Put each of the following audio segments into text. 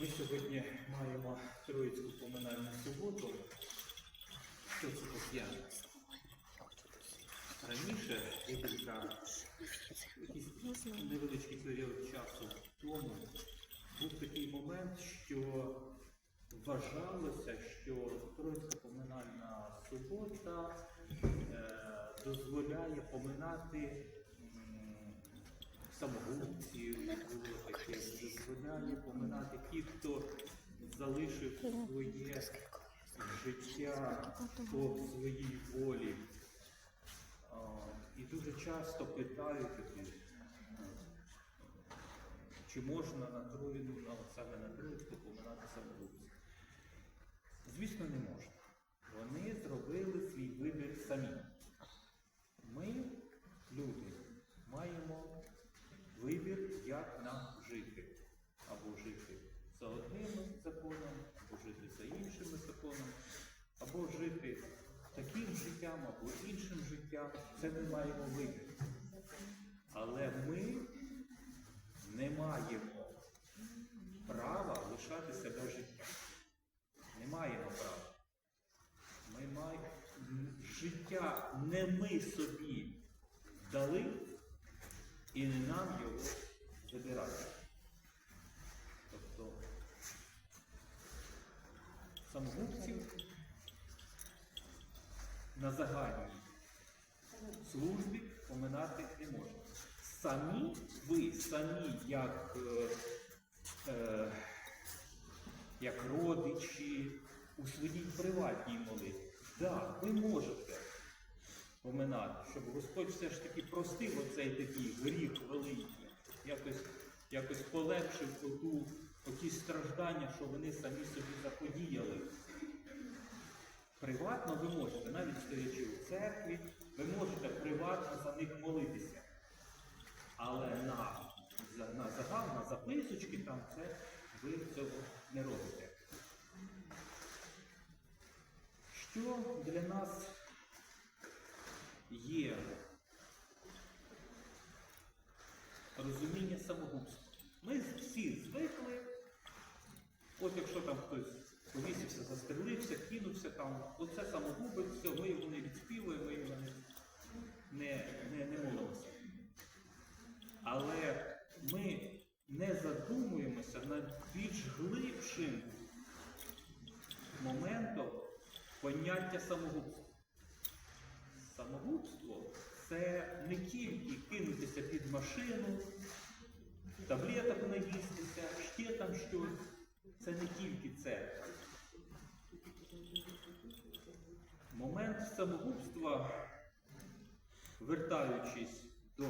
Ми сьогодні маємо Троїцьку поминальну суботу. Що це таке? Раніше, декілька невеличкий період часу тому, був такий момент, що вважалося, що Троїцька поминальна субота е, дозволяє поминати самогубців, було таке, дозволяє поминати тих, хто залишив своє життя по своїй волі. І дуже часто питають, такі, чи можна на Троїну, ну, саме на Троїцьку поминати самогубців. Звісно, не можна. Вони зробили свій вибір самі. Ми, люди, маємо вибір, як нам жити. Або жити за одним законом, або жити за іншими законами, або жити таким життям, або іншим життям. Це ми маємо вибір. Але ми не маємо права лишати себе життя. Не маємо права. Ми маємо життя не ми собі дали і не нам його забирати. Тобто самогубців на загальній службі поминати не можна. Самі ви, самі як, е, е, як родичі у своїй приватній молитві. Так, ви можете поминати, щоб Господь все ж таки простив оцей такий гріх великий, якось, якось полегшив оту, оті страждання, що вони самі собі заподіяли. Приватно ви можете, навіть стоячи у церкві, ви можете приватно за них молитися. Але на, на загал, на записочки там це ви цього не робите. Що для нас є розуміння самогубства? Ми всі звикли, от якщо там хтось повісився, застрелився, кинувся там, оце самогубець, все, ми його не відспівуємо, ми його не, не, не молимося. Але ми не задумуємося над більш глибшим моментом поняття самогубства. Самогубство це не тільки кинутися під машину, таблеток наїстися, ще там щось. Це не тільки це. Момент самогубства, вертаючись до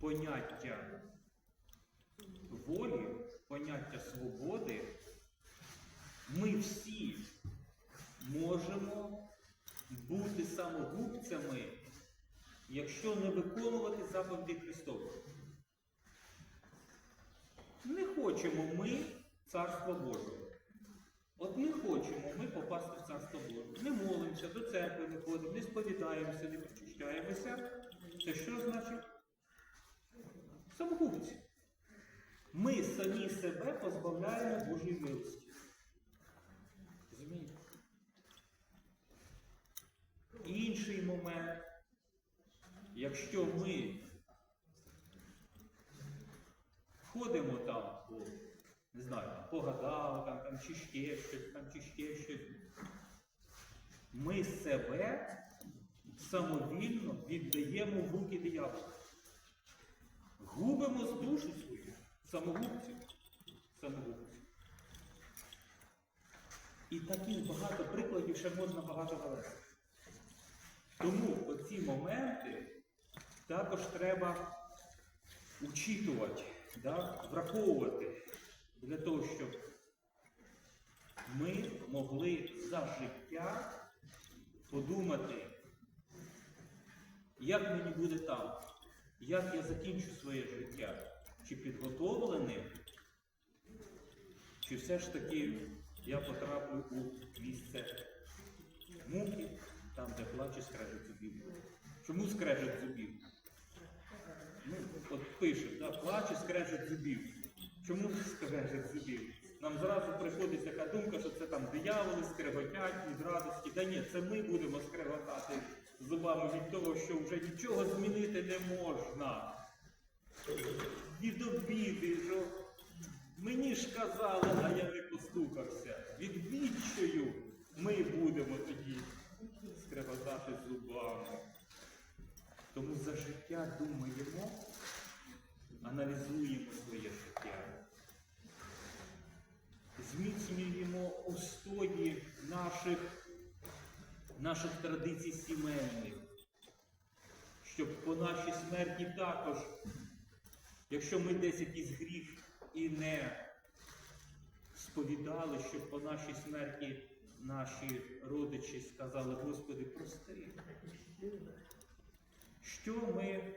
поняття волі, поняття свободи, ми всі можемо бути самогубцями, якщо не виконувати заповіді Христові. Не хочемо ми Царства Божого. От не хочемо ми попасти в Царство Боже. Не молимося, до церкви не ходимо, не сповідаємося, не причащаємося. Це що значить? Самогубці. Ми самі себе позбавляємо Божої милості. Розумієте? Інший момент, якщо ми ходимо там, не знаю, там, погадали, там, там, чи ще щось, там, чи ще щось, ми себе самовільно віддаємо в руки дияволу. Губимо з душу свою, самогубців. Самогубців. І таких багато прикладів ще можна багато говорити. Тому оці моменти також треба учитувати, да, враховувати для того, щоб ми могли за життя подумати, як мені буде там, як я закінчу своє життя, чи підготовленим, чи все ж таки я потраплю у місце муки, там, де плаче скрежет зубів. Чому скрежет зубів? Ну, от пише, да, плаче скрежет зубів. Чому скрежет зубів? Нам зразу приходить така думка, що це там дияволи скреготять від радості. Да ні, це ми будемо скреготати зубами від того, що вже нічого змінити не можна. Від обіди, що мені ж казали, а я не послухався. Від відчаю ми будемо тоді скреготати зубами. Тому за життя думаємо, аналізуємо своє життя, зміцнюємо устої наших, наших традицій сімейних, щоб по нашій смерті також, якщо ми десь якийсь гріх і не сповідали, щоб по нашій смерті наші родичі сказали, Господи, прости. Що ми,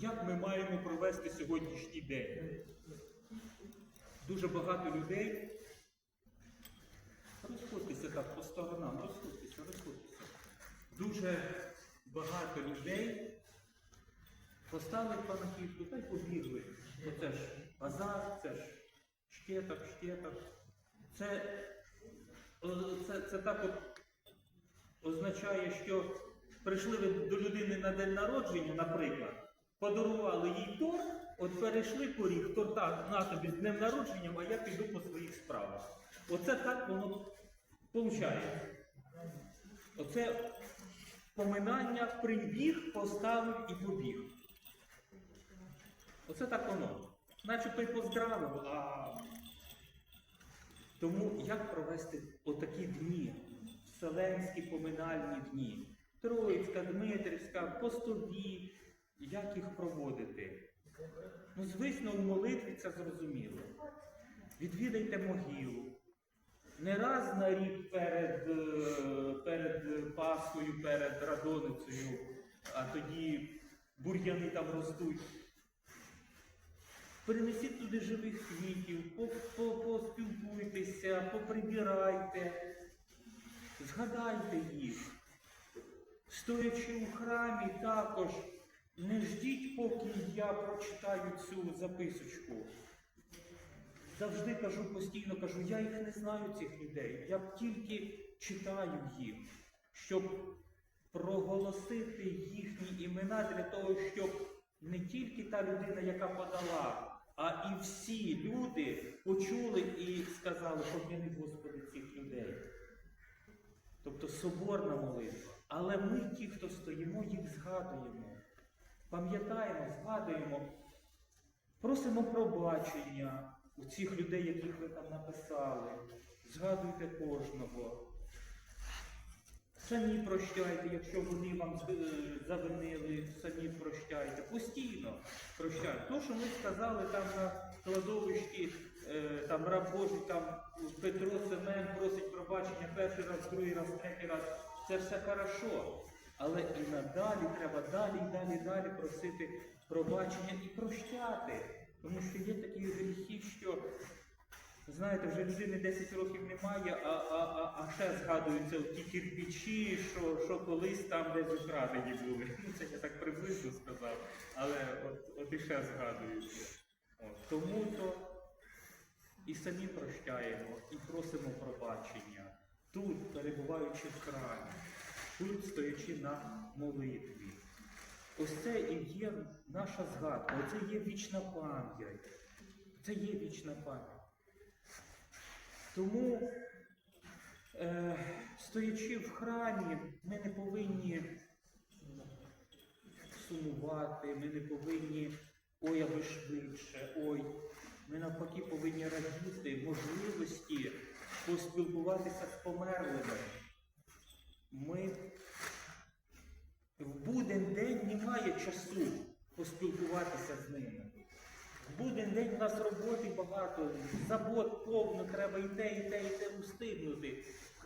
як ми маємо провести сьогоднішній день? Дуже багато людей. Розходьтеся так по сторонам, розходьтеся, розходьтеся. Дуже багато людей поставили панахівку та й побігли. Оце ж базар, це ж щеток, щеток. Це, це, це так от означає, що прийшли ви до людини на день народження, наприклад, подарували їй торт, от перейшли поріг, торта на тобі з днем народження, а я піду по своїх справах. Оце так воно виходить. Оце поминання прибіг, поставив і побіг. Оце так воно. Начебто й поздравив, а тому як провести отакі дні, вселенські поминальні дні, Троїцька, Дмитрівська, постові, як їх проводити? Ну, звісно, у молитві це зрозуміло. Відвідайте могилу. Не раз на рік перед, е, перед Пасхою, перед Радоницею, а тоді бур'яни там ростуть. Принесіть туди живих квітів, по- по- поспілкуйтеся, поприбирайте, згадайте їх. Стоячи у храмі, також не ждіть, поки я прочитаю цю записочку. Завжди кажу, постійно кажу, я їх не знаю, цих людей. Я тільки читаю їх, щоб проголосити їхні імена для того, щоб не тільки та людина, яка подала, а і всі люди почули і сказали, пом'яни Господи цих людей. Тобто соборна молитва. Але ми, ті, хто стоїмо, їх згадуємо, пам'ятаємо, згадуємо, просимо пробачення у цих людей, яких ви там написали. Згадуйте кожного. Самі прощайте, якщо вони вам е, завинили, самі прощайте. Постійно прощайте. То, що ми сказали там на кладовищі, е, там раб Божий, там Петро Семен просить пробачення перший раз, другий раз, третій раз. Це все хорошо. Але і надалі треба далі і далі далі просити пробачення і прощати. Тому що є такі гріхи, що Знаєте, вже людини 10 років немає, а, а, а, а ще згадуються ті кирпичі, що, що колись там десь украдені були. Ну, це я так приблизно сказав, але от, от і ще згадуються. Тому то і самі прощаємо, і просимо пробачення. Тут, перебуваючи в храмі, тут стоячи на молитві. Ось це і є наша згадка, оце є вічна пам'ять. Це є вічна пам'ять. Тому, е, стоячи в храмі, ми не повинні сумувати, ми не повинні ой, аби швидше, ой. Ми навпаки повинні радіти можливості поспілкуватися з померлими. Ми в буден день немає часу поспілкуватися з ними. В буден день у нас роботи багато, забот повно, треба і те, і те, і те устигнути.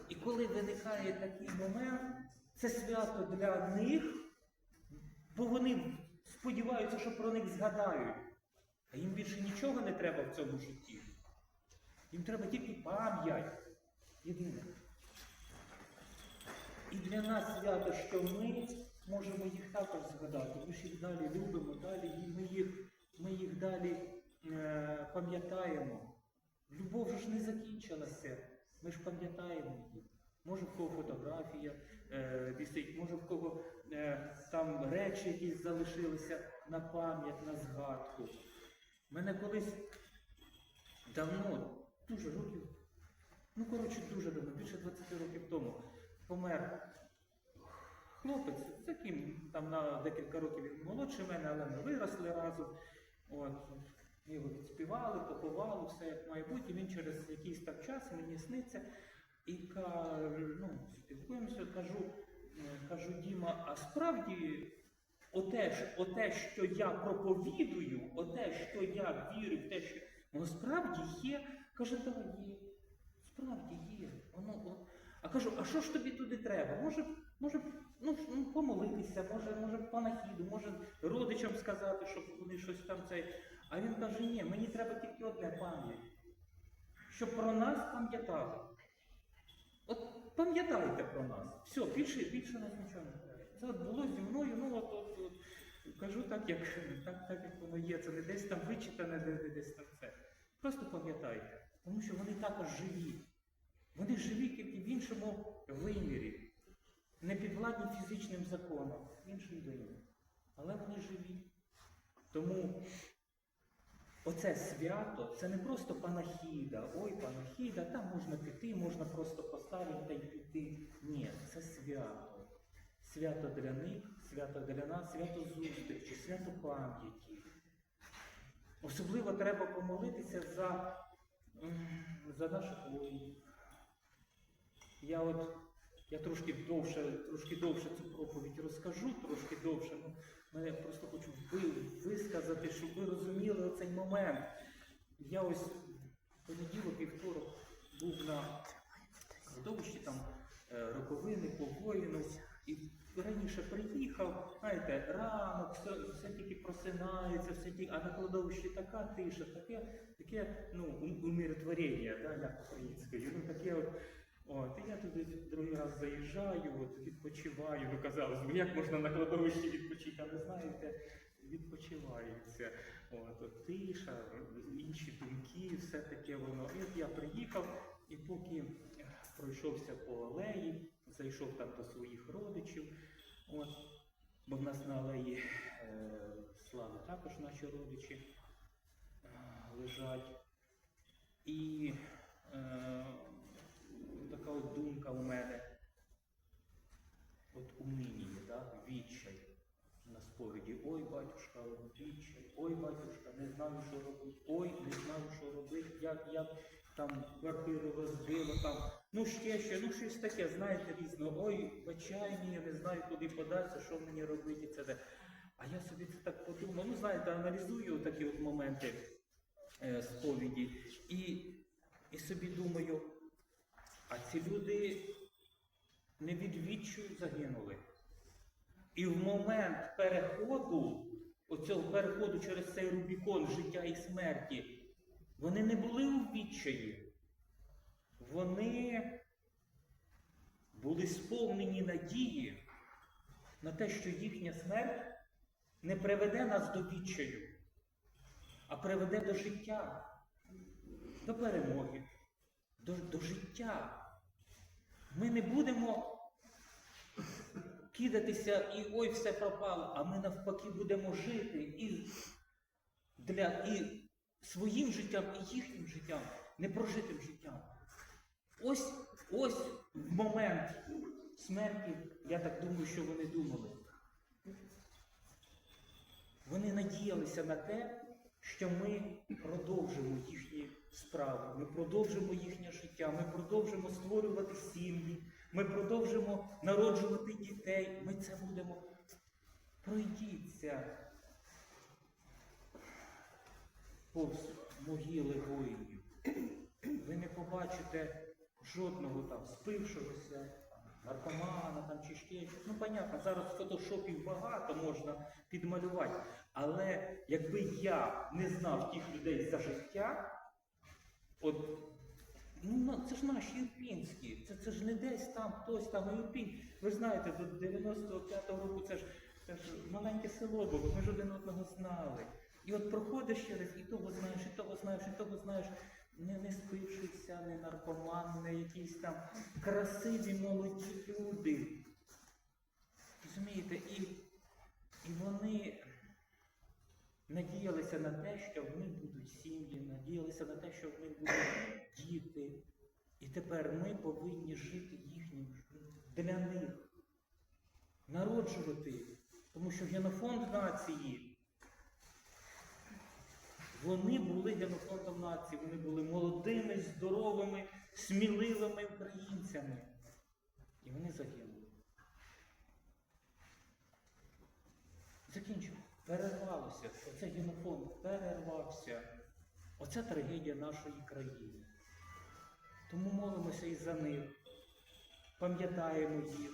І коли виникає такий момент, це свято для них, бо вони сподіваються, що про них згадають. А їм більше нічого не треба в цьому житті. Їм треба тільки пам'ять. Єдине. І для нас свято, що ми можемо їх також згадати. Ми ж їх далі любимо, далі ми їх, ми їх далі е, пам'ятаємо. Любов ж не закінчилася. Ми ж пам'ятаємо її. Може в кого фотографія е, вісить, може в кого е, там речі якісь залишилися на пам'ять, на згадку. Мене колись давно, дуже років, ну коротше, дуже давно, більше 20 років тому, помер хлопець, з там на декілька років він молодший мене, але ми виросли разом. От, ми його відспівали, поховали, все як має бути. Він через якийсь так час мені сниться і ну, спілкуємося, кажу, е, кажу, Діма, а справді оте, оте, що я проповідую, оте, що я вірю, те, що воно справді є, каже, так, є. Справді є. Воно, а кажу, а що ж тобі туди треба? Може, може, ну, ну, помолитися, може, може панахіду, може родичам сказати, щоб вони щось там цей. А він каже, ні, мені треба тільки одне пам'ять. Щоб про нас пам'ятали. От пам'ятайте про нас. Все, більше, більше нас нічого не треба. Це от було зі мною, ну от, от, от кажу так, як, так, так, як воно є. Це не десь там вичитане, не, не десь там це. Просто пам'ятайте, тому що вони також живі. Вони живі тільки в іншому вимірі, не підвладні фізичним законам, в іншому вимірі. Але вони живі. Тому оце свято це не просто панахіда. Ой, панахіда, там можна піти, можна просто поставити та й піти. Ні, це свято. Свято для них, свято для нас, свято зустрічі, свято пам'яті. Особливо треба помолитися за, за наших воїнів. Я от я трошки довше, трошки довше цю проповідь розкажу, трошки довше. Ну, я просто хочу висказати, щоб ви розуміли оцей момент. Я ось понеділок і второк був на кладовищі там е, роковини по воїну. І раніше приїхав, знаєте, ранок, все, все тільки просинається, все тільки, а на кладовищі така тиша, таке, таке ну, умиротворення, да, як українською. Ну, таке от, от, і я туди другий раз заїжджаю, от, відпочиваю. Ну, казалось, би, як можна на кладовищі відпочити, але знаєте, відпочивається. От, от, тиша, інші думки, все таке воно. І от я приїхав, і поки пройшовся по алеї, зайшов там до своїх родичів. От, бо в нас на алеї е, слави також наші родичі е, лежать. І е, така от думка у мене. От унинії, да, відчай на сповіді. Ой, батюшка, відчай, ой, батюшка, не знаю, що робити, ой, не знаю, що робити, як, як там квартиру розбило, там, ну ще, ще, ну щось таке, знаєте, різно, ой, бачай мені, не знаю, куди податися, що мені робити, це де. А я собі це так подумав, ну знаєте, аналізую такі от моменти е, сповіді. І, і собі думаю, а ці люди не від загинули. І в момент переходу, оцього переходу через цей Рубікон життя і смерті, вони не були у відчаї. Вони були сповнені надії на те, що їхня смерть не приведе нас до відчаю, а приведе до життя, до перемоги, до, до життя. Ми не будемо кидатися і ой, все пропало, а ми навпаки будемо жити і, для, і своїм життям, і їхнім життям, непрожитим життям. Ось, ось в момент смерті, я так думаю, що вони думали. Вони надіялися на те, що ми продовжимо їхні справи, ми продовжимо їхнє життя, ми продовжимо створювати сім'ї, ми продовжимо народжувати дітей. Ми це будемо. Пройдіться повз могили воїнів. Ви не побачите жодного там спившогося, наркомана там чи ще щось. Ну, понятно, зараз фотошопів багато можна підмалювати. Але якби я не знав тих людей за життя, от ну це ж наші ірпінські, це, це ж не десь там хтось там Ірпінь. Ви ж знаєте, до 95-го року це ж, це ж маленьке село було, ми ж один одного знали. І от проходиш через, і того знаєш, і того знаєш, і того знаєш, не, не спившися, не наркоман, не якісь там красиві молоді люди. Розумієте, і, і вони надіялися на те, що в них будуть сім'ї, надіялися на те, що в них будуть діти. І тепер ми повинні жити їхнім для них, народжувати. Тому що генофонд нації, вони були генофондом нації, вони були молодими, здоровими, сміливими українцями. І вони загинули. Закінчив. Перервалося. Оце генофонд перервався. Оце трагедія нашої країни. Тому молимося і за них, пам'ятаємо їх.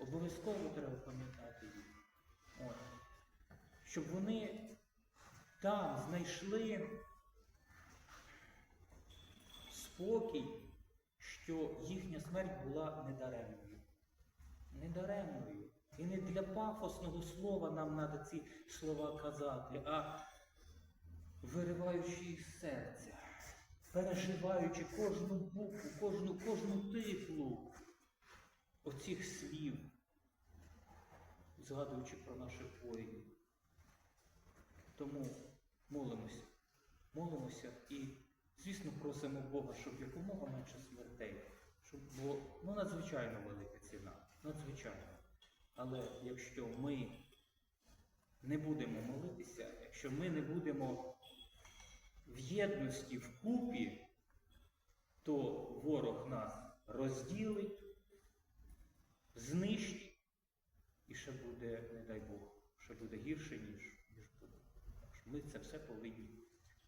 Обов'язково треба пам'ятати їх. От. Щоб вони там знайшли спокій, що їхня смерть була недаремною. Недаремною. І не для пафосного слова нам треба ці слова казати, а вириваючи із серця, переживаючи кожну букву, кожну, кожну типлу оцих слів, згадуючи про наших воїнів. Тому молимося, молимося і, звісно, просимо Бога, щоб якомога менше смертей, щоб було ну, надзвичайно велика ціна, надзвичайно. Але якщо ми не будемо молитися, якщо ми не будемо в єдності вкупі, то ворог нас розділить, знищить і ще буде, не дай Бог, ще буде гірше, ніж, ніж буде. Ми це все повинні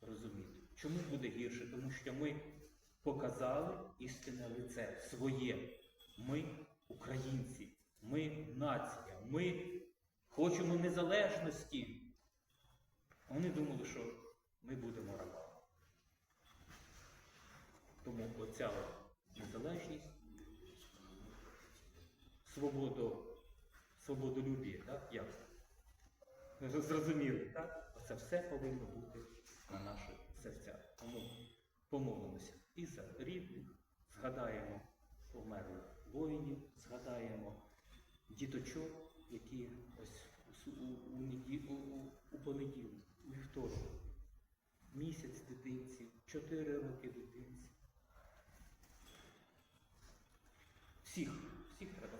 розуміти. Чому буде гірше? Тому що ми показали істинне лице своє. Ми українці, ми нація, ми хочемо незалежності. Вони думали, що ми будемо рабами. Тому оця незалежність, свободу, свободолюбія, так? Як? Зрозуміли, так? Це все повинно бути на наших серцях. Тому помолимося і за рідних, згадаємо померлих воїнів, згадаємо діточок, які ось у, у, у, у, у, понеділок, у вівторок, місяць дитинці, чотири роки дитинці. Всіх, всіх треба